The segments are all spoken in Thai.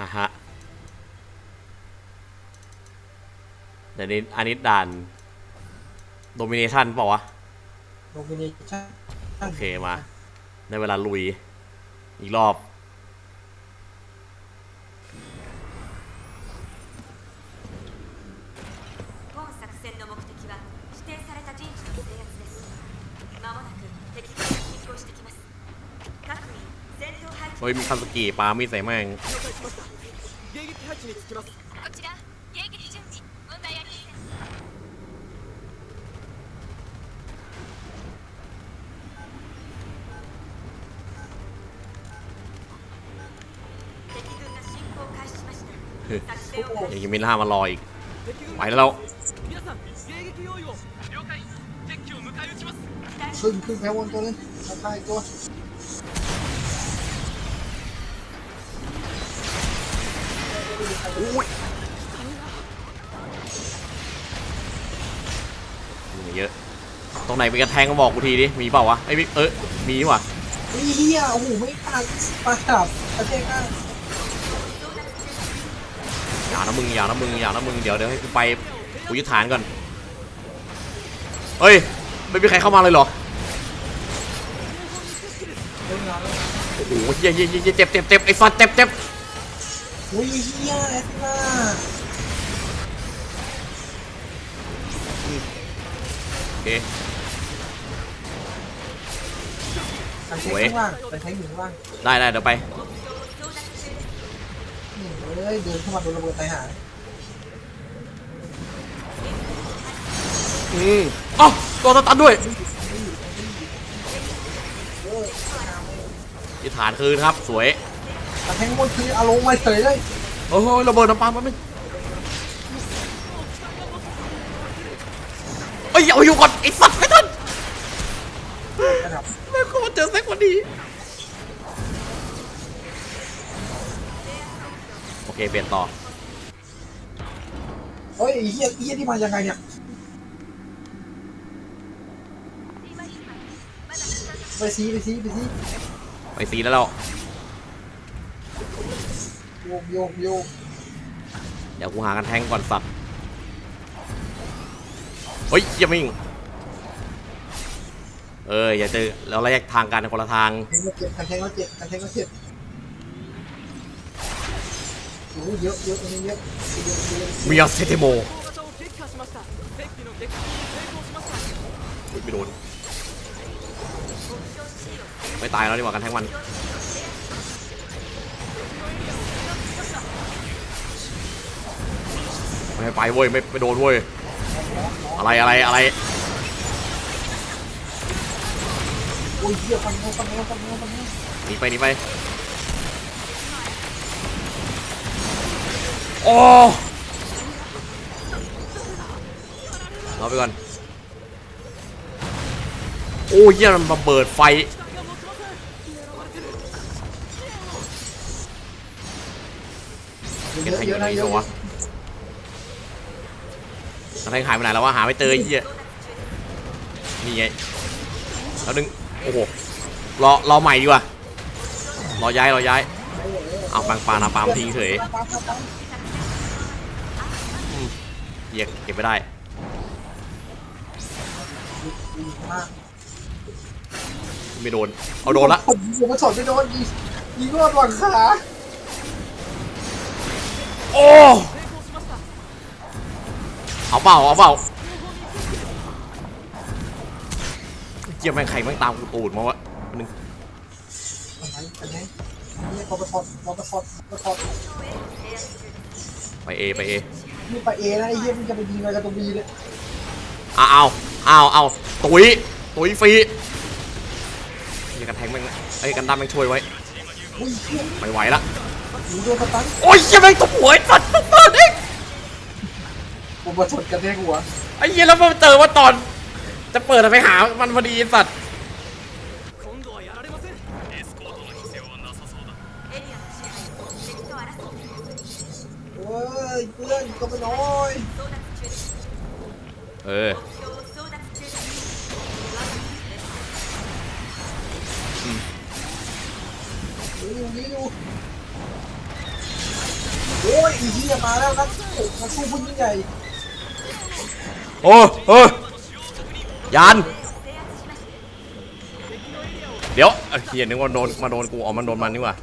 อ่ะฮะเดี๋ยวนี้อันนี้ด่านโดมิเนชันเปล่าวะ โดมินิชั่น โอเคมาในเวลาลุย อีกรอบ 本作戦の目的は指定された陣地の制圧ですまもなく敵が進行してきます各員戦闘配置 เฮ้ยมีคาสกิปามีดใส่แม่ง 迎 ยังมีหน้ามารออีกไปแล้วขึ้นขึ้นแพวนตัวเลยค่ายตัวอุ้มีเยอะ ตรงไหนเป็นกระแทงก็บอกกูทีดิ มีเปล่าวะไอ้เออ มีว่ะมีเหี้ยโอ้โหไม่ตัดปาดกระเทงอะ นะมึงอย่านะมึงอย่านะมึงเดี๋ยวเดี๋ยวให้กูไปกูยึดฐานก่อนเฮ้ยไม่มีใครเข้ามาเลยเหรอเรื่องราวโอ้โหเหี้ยเหี้ยเหี้ยเหี้ยเจ็บเจ็บเจ็บไอ้ฟันเจ็บเจ็บอุ้ยเหี้ยแอสนาโอเคการใช้ข้างล่างการใช้อยู่ข้างล่างได้ได้เดี๋ยวไปนี่เอ้ยเดินเข้ามาโดนระเบิดตายหายอืมอ๋อตัวตันด้วยเออยึดฐานคืนครับ สวยการแทงบนคือเอาลงมาเฉยเลยโอ้โหระเบิดน้ำปลามันไม่เอ้ยเอาอยู่ก่อนไอ้สัตว์ไม่ทันระดับแม่งเข้ามาเจอแซกวันนี้ อเคเปลี่ยนต่อเฮ้ยไอ้เหี้ยไอ้เหี้ยที่มายังไงเนี่ยไปซีไปซีไปซีไปซีแล้วเราโยกโยกโยกเดี๋ยวกูหากันแทงก่อนสัตว์เฮ้ยอย่ามิ่งเอออย่าเจอเราแยกทางกันคนละทางแทงก็เจ็บการแทงก็เจ็บการแทงก็เจ็บ มีอะเซเทโมไม่โดนไม่ตายแล้วดีกว่ากันทั้งวันไม่ไปเว้ยไม่ไม่โดนเว้ยอะไรอะไรอะไรโอ้ยเยอะฟันเยอะฟันเยอะฟันเยอะฟันเยอหนีไปหนีไป โอ้รอไปก่อน โอ้ยเหี้ยมันมาเบิดไฟ เยเก็บอะใครอเยยู่อะในนะนี้เยตัวอะกระแทงหายไปไหนแล้ววะหาไม่เจอไอ้เหี้ยนี่ไงแล้วนึงโอ้โหรอรอใหม่ดีกว่ารอย้ายรอย้ายเอาปังปานาปามทิ้งเฉย เหี้ยเก็บไม่ได้ดีมากไม่โดน เอาโดนละผมผมมาสอนไม่โดนยิงยิงรอดหวังขาโอ้เอาเปล่าเอาเปล่าเจียแม่งใครแม่งตามกูตูดมาวะนึงอันไหนอันไหนนี่พอไปถอดพอไปถอดพอถอดไปเอไปเอ นี่ไปเอนะไอ้เหี้ยมึงจะไปยิงอะไรกับตัวบีเลยอ้าวอ้าวอ้าวอ้าวตุยตุยฟรีนี่กันแทงแม่งไอ้ยกันดั้มแม่งช่วยไว้อุ้ยเหี้ยไม่ไหวละโดนสตันโอ้ยเหี้ยแม่งตบหัวไอ้สัตว์เปิดเองผมมาชนกันแทงหัวไอ้เหี้ยแล้วมาเจอว่าตอน จะเปิดไปหามันพอดีไอ้สัตว์ โอ้ยอีเหี้มาแล้วนักสู้นักยิ่งใหญ่โอ้โอ้ยาน เดี๋ยวเฮียนึกว่าโดนมาโดนกูออกมาโดนมันนี่ว่า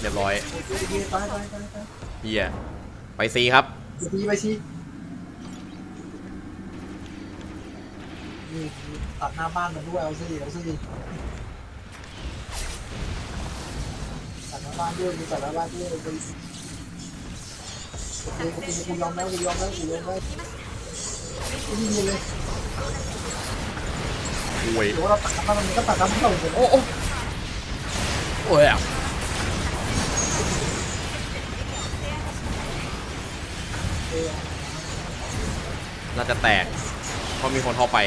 เรียบร้อย ตายตายตาย เฮียไปซีครับไปซีไปซีนี่ตัดหน้าบ้านมันด้วยเอาสิเอาสิตัดหน้าบ้านด้วยมีตัดหน้าบ้านด้วยไปโอเคโอเคกูยอมแล้วกูยอมแล้วกูยอมแล้วกูยิงเลยโอ้ยเดี๋ยวเราตัดหน้าบ้านมันก็ตัดหน้าบ้านเราเลยโอ้โอ้โอ้ยอะ เราจะแตก เพราะมีคนเข้าไป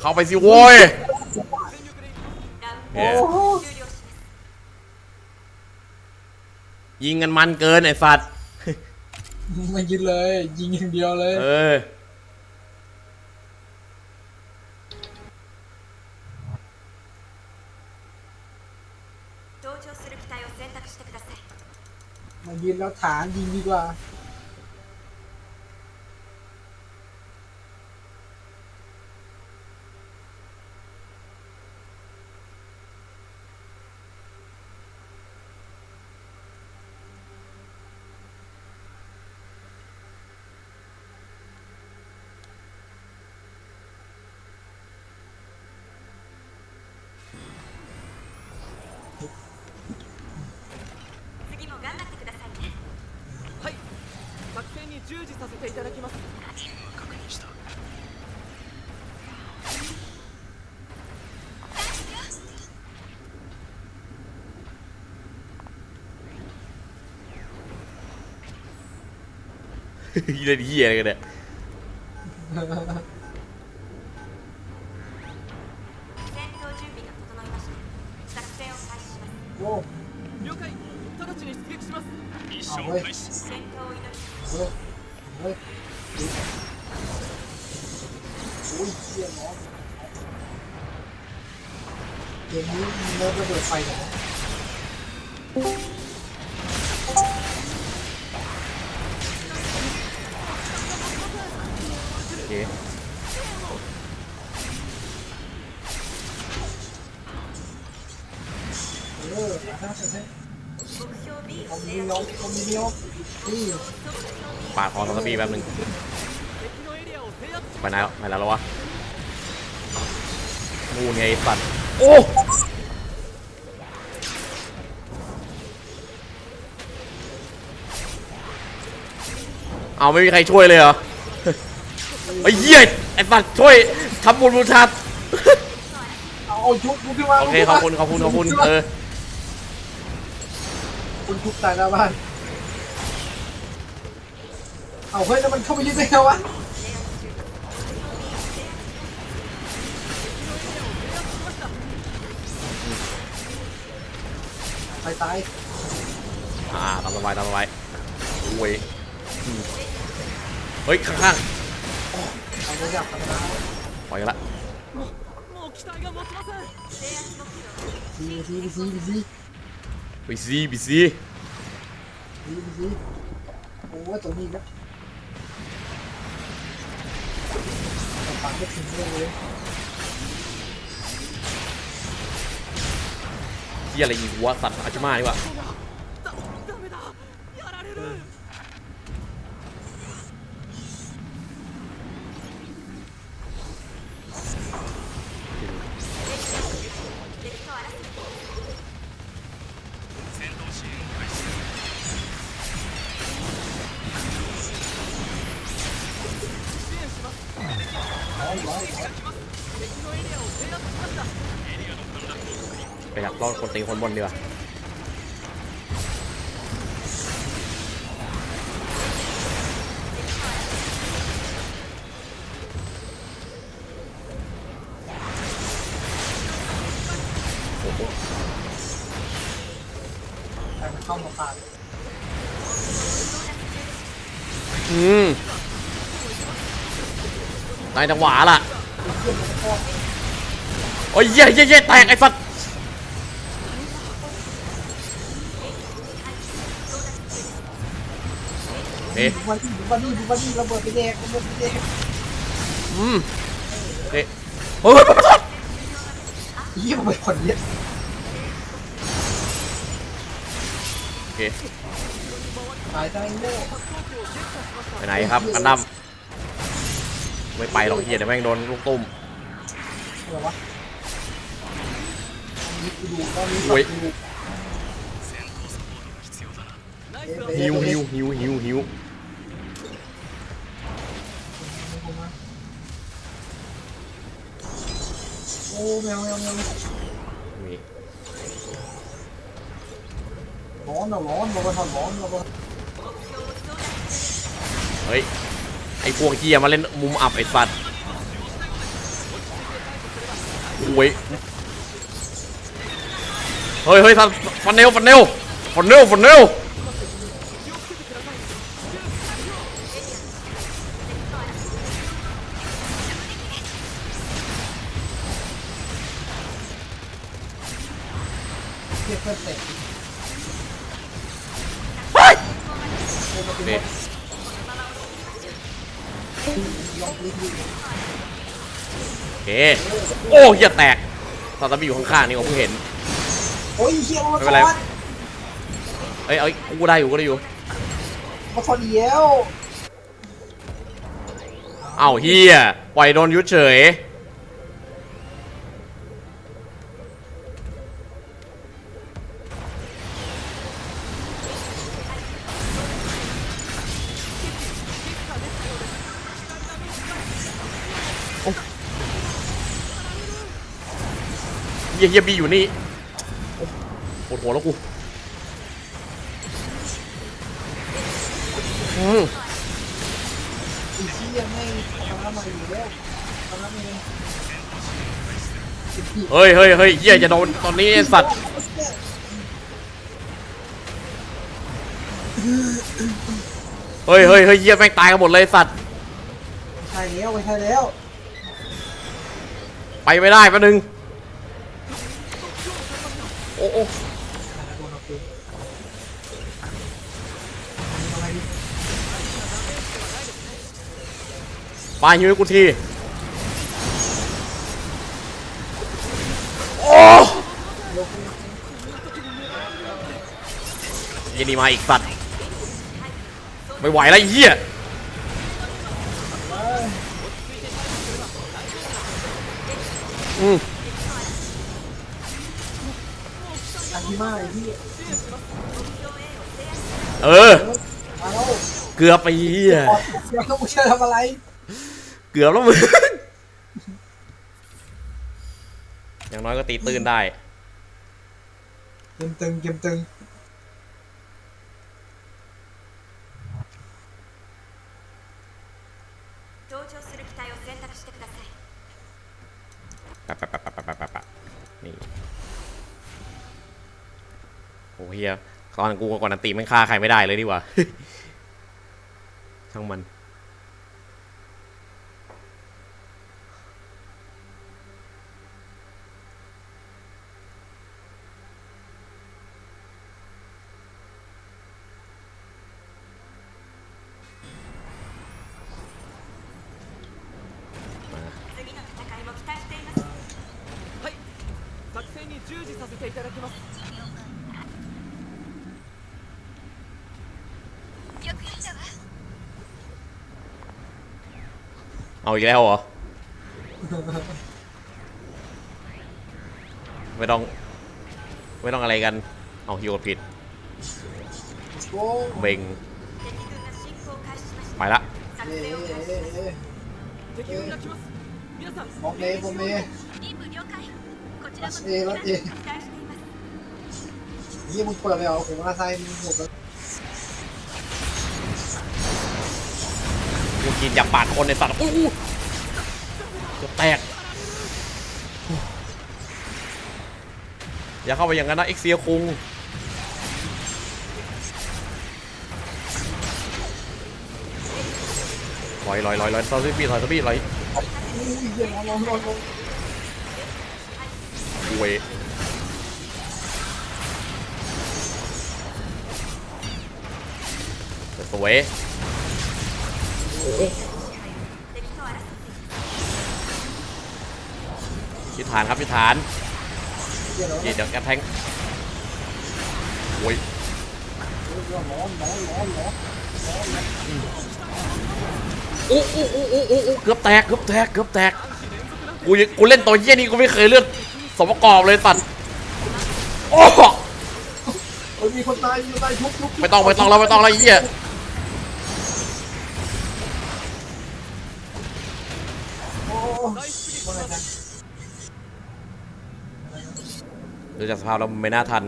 เข้าไปสิโว้ยยิงกันมันเกินไอ้สัตว์ไม่ยิงเลย ยิงอย่างเดียวเลยเออ มายืนแล้วฐานยิงดีกว่า せていただきます。確認したいきなりいいやらがね ปาดคอซอมปีแบบหนึงไปไหนแล้วไปแล้วหรอวะมูนไงไอ้สัตว์โอ้เอาไม่มีใครช่วยเลยเหรอ อ้เหี้ยไอ้สัตว์ช่วยทำบุญบุญทัดเอาเอายุบยุบขึ้นมาโอเคขอบคุณขอบคุณขอบคุณเออคุณทุบตายหน้าบ้านเอาเฮ้ยแล้วมันเข้าไปยึดได้ไงวะตายตายอ่าตามสบายตามสบายโอ้ยอืมเฮ้ยข้างเรู้จักกันนะปล่อยกันละซีซีซีซีไปซีไปซีซีซีโอ้ตัวนี้นะปังไม่ถึงเลยเฮียอะไรอีกวะสัตว์อาจจะมาดีกว่า ตีคนบนดีกว่าโอ้โหแต่มันเข้ามาปาดอืมได้จังหวะล่ะ โอ้ยเย่เย่เย่แตกไอ้สัตว์ เอละวันนี้วันนี้วันนี้ระเบิดไปแดงระเบิดไปแดงอืมเอ๊ะโอ้ยยี่มันเป็นคนเยอะโอเคตายได้โง่ไปไหนครับกันดั้มไม่ไปหรอกเฮียเดี๋ยวแม่งโดนลูกตุ้มอะไรวะนี่กูดูก็มีแบบดู หิวหิวหิวหิวหิว โอ้แมวแมวแมวมีร้อนอะร้อนเราไปทำร้อนเราไปเฮ้ย ไอ้พวกเฮียมาเล่นมุมอับไอ้สัตว์โอ้ยเฮ้ยเฮ้ยฟันฟันเนลฟันเนลฟันเนลฟันเนล ทียบเพื่อนเตะเฮ้ยโอ้มาเป็นนี่ลองลิฟต์ดูโอเคโอ้เฮียแตกตอนตะบีอยู่ข้างๆนี่ผมเพิ่งเห็น โอ้ยเฮียมาไม่ทเป็นไรอนเอ้ยเอ้ยกูได้อยู่กูได้อยู่มาทอนเดียวเอ้าเฮียปล่อยโดนยุดเฉย เฮียเฮียบีอยู่นี่โอ้ปวดหัวแล้วกูอืมอีกที่ยังไม่ทำน้ำมาอยู่แล้วทำน้ำเองเฮ้ยเฮ้ยเฮ้ยเฮียจะโดนตอนนี้ไอ้สัตว์เฮ้ยเฮ้ยเฮ้ยเฮียแม่งตายกันหมดเลยไอ้สัตว์ ใช่แล้วไม่ใช่แล้ว ไปไม่ได้แป๊บนึง โอ้โอ้ไปฮิวกูที โอ้ยันนี่มาอีกสัตว์ ไม่ไหวแล้วเฮียอืม อากิมาไอ้ที่เออมาแล้วเกือบไปเหี้ยปอดเดี๋ยวต้องจะทำอะไรเกือบแล้วมึง อย่างน้อยก็ตีตื่นได้ เกมตึงเกมตึง โอ้เฮียตอนกูก่อนอันตีมันฆ่าใครไม่ได้เลยดีกว่า ช่างมัน 次の戦いも期待していますはい作戦に従事させていただきます เอาอีกแล้วเหรอ ไม่ต้อง ไม่ต้องอะไรกัน เอาฮิวผิด โอ้เบงไปละ เอเอ๊ะเอ๊บอกเลยบอกเลยรัสเอรัสเอยี่มึงเปิดเลยเหรอโอมาไซค์มึงหมดแล้ว กูกินอยากปาดคนในสัตว์อู้หูเกือบแตก อย่าเข้าไปอย่างนั้นนะเอ็กเซียคุงลอยลอยลอยลอยซอสปีถอยซอสปีลอยอุ้ยเหี้ยร้อนร้อนร้อนเวสวย ยิดฐานครับยิดฐานเดี๋ยวแกแทงโอ้ยโอ้โอ้โอ้อู้เกือบแตกเกือบแตกเกือบแตกกูกูเล่นตัวเยี่ยนี่กูไม่เคยเลือกสมประกอบเลยตัดโอ้มีคนตายมีคนตายทุบทุบไม่ต้องไม่ต้องแล้วไม่ต้องแล้วเยี่ย ดูจากสภาพแล้วไม่น่าทัน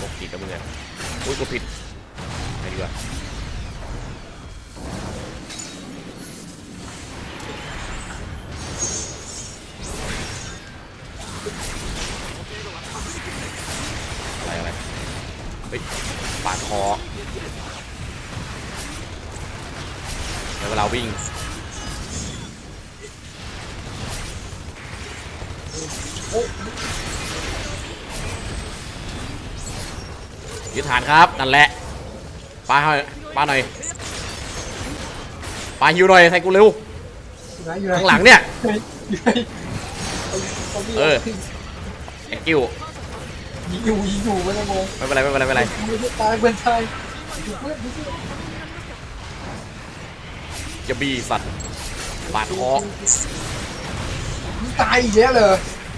บกผิดแล้วมึงไงอุ้ยกูผิดไปดีกว่าอะไรอะไรเฮ้ยปาดคอแล้วเวลาวิ่ง ยึดฐานครับนั่นแหละปาให้ปาหน่อยปาฮิวหน่อยใส่กูเร็วอยู่ไหนอยู่ไหนข้างหลังเนี่ยอยู่ไหนเออแองกิวยิงอยู่ยิงอยู่ไม่ได้งงไม่เป็นไรไม่เป็นไรไม่เป็นไรไม่ได้ตายเพื่อนตายอยู่เพื่อนอยู่เพื่อนจะบีสัตว์ปาดคอมึงตายอีกแล้วเหรอ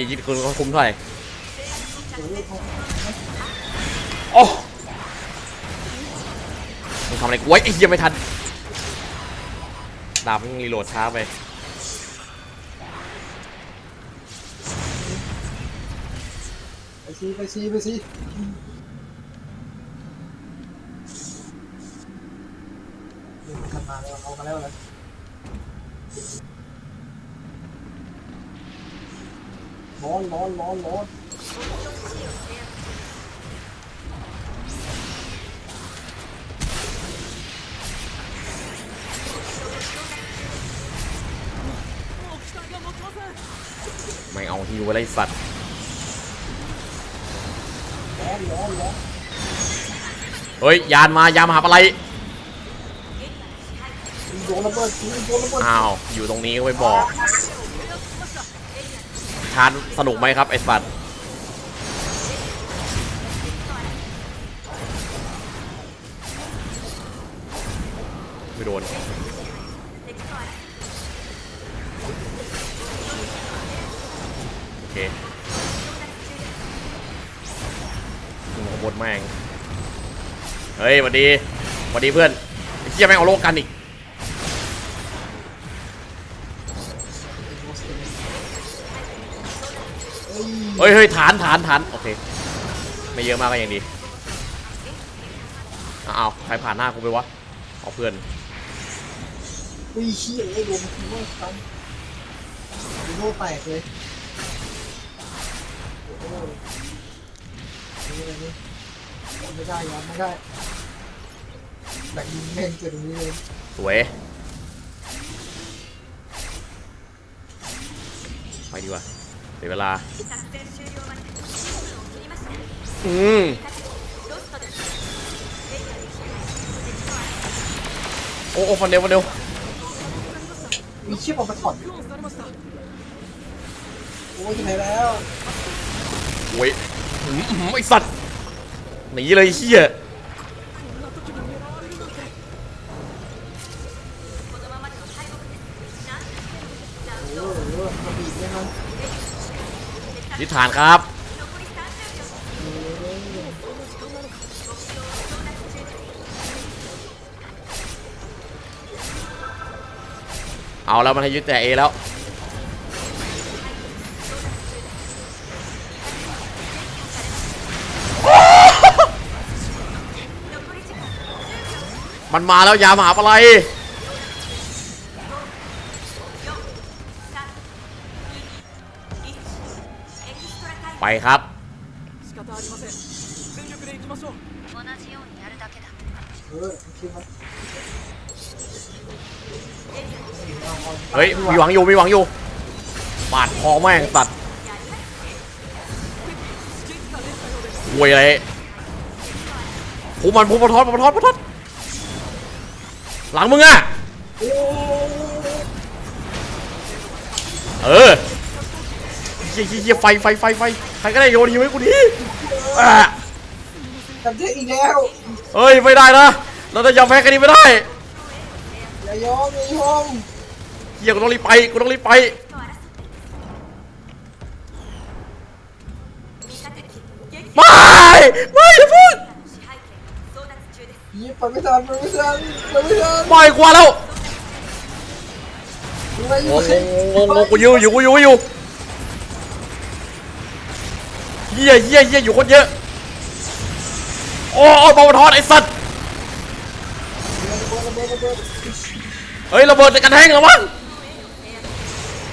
ไอ้ยี่ยี่คืนเขาคุมเท่าไหร่โอ้มึงทำอะไรกูไว้ไอ้เหี้ยไม่ทันดาบมึงรีโหลดช้าไปไปซีไปซีไปซีมันมาแล้วเอามาแล้วเล ร้อนร้อนร้อนร้อนไม่เอาฮิวอะไรสัตว์ร้อนร้อนร้อนเฮ้ย ยานมายานมหาอะไรโดนระเบิดโดนระเบิดอ้าว อยู่ตรงนี้ก็ไม่บอก ชาร์จสนุกไหมครับ ไอ้สัตว์ไม่โดนโอเคมึงขบวนแม่ง เฮ้ยสวัสดีสวัสดีเพื่อนไอ้เหี้ยแม่งเอาโลกกันอีก เฮ้ยเฮ้ยฐานฐานฐานโอเค ไม่เยอะมากก็ยังดีอ้าวใครผ่านหน้ากูไปวะเอาเพื่อนอุ้ยเชี่ยเลยโดนมันว่าซ้ำดูโน่แตกเลยโอ้โหนี่อะไรนี่ไม่ได้ยอมไม่ได้ดักยิงแม่งเกิดตรงนี้เลยสวยไปดีกว่า เสียเวลา อืมโอ้โอ้ฟันเดียวฟันเดียวมีเชือกออกมาถอดโอ้ยยังไงแล้วโว้ยอืมอืมไอสัตว์หนีเลยเฮีย ฐานครับ เอาแล้วมันให้ยึดแต่เอแล้วมันมาแล้วยามหาปลาไร ไปครับเฮ้ยมีหวังอยู่มีหวังอยู่ปาดคอแม่งตัดห่วยเลยรผูมันผูประทอดประทอดประทอดหลังมึงอะเออ ยเฮียไฟไฟไฟไฟใครก็ได้โยนหิวให้กูดิทำได้อีกแล้วเฮ้ยไม่ได้นะ เราจะยอมแพ้แค่นี้ไม่ได้อย่ายอมอย่ายอมเฮียกูต้องรีบไปกูต้องรีบไปไม่ไม่พูกยิบไปไม่นไปไม่ทันไปไม่ทันปล่อยกว่าแล้วโอ้โหกูยื้ออยู่กูยื้อยู่ เฮียเฮียเฮียอยู่คนเยอะ โอ้โอ้บอลทอดไอ้สัตว์เฮ้ยระเบิดจะกันแทงเหรอมั้ง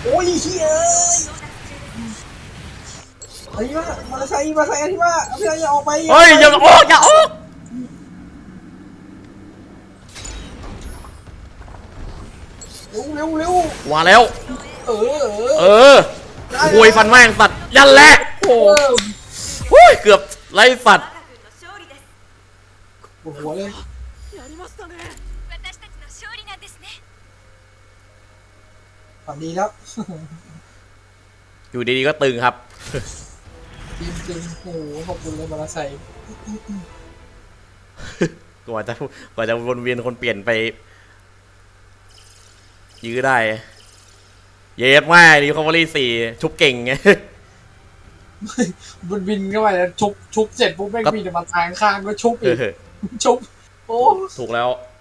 โอ้ยเฮ้ยไอ้มามาใส่มาใส่ที่ว่าเอาไปอย่าออกไปเฮ้ยอย่าออกอย่าออกเร็วเร็วเร็วมาแล้ว เออ เออออหวยฟันแม่งสัตว์ยันแหละโอ้ หุ้ยเกือบไล่ฝัตปวดหัวเลยฝันดีครับอยู่ดีๆก็ตึงครับจริงจริงโอ้ขอบคุณเลยมอเตอร์กว่าจะกว่าจะวนเวียนคนเปลี่ยนไป ยื้อได้ เย็บแม่ดีคอมเบอรี่สี่ชุบเก่งไง บินบินเข้าไปแล้วชุบชุบเสร็จปุ๊บแม่งครับบินมาทางข้างก็ชุบเออีกอชุบโอ้ถูกแล้วโ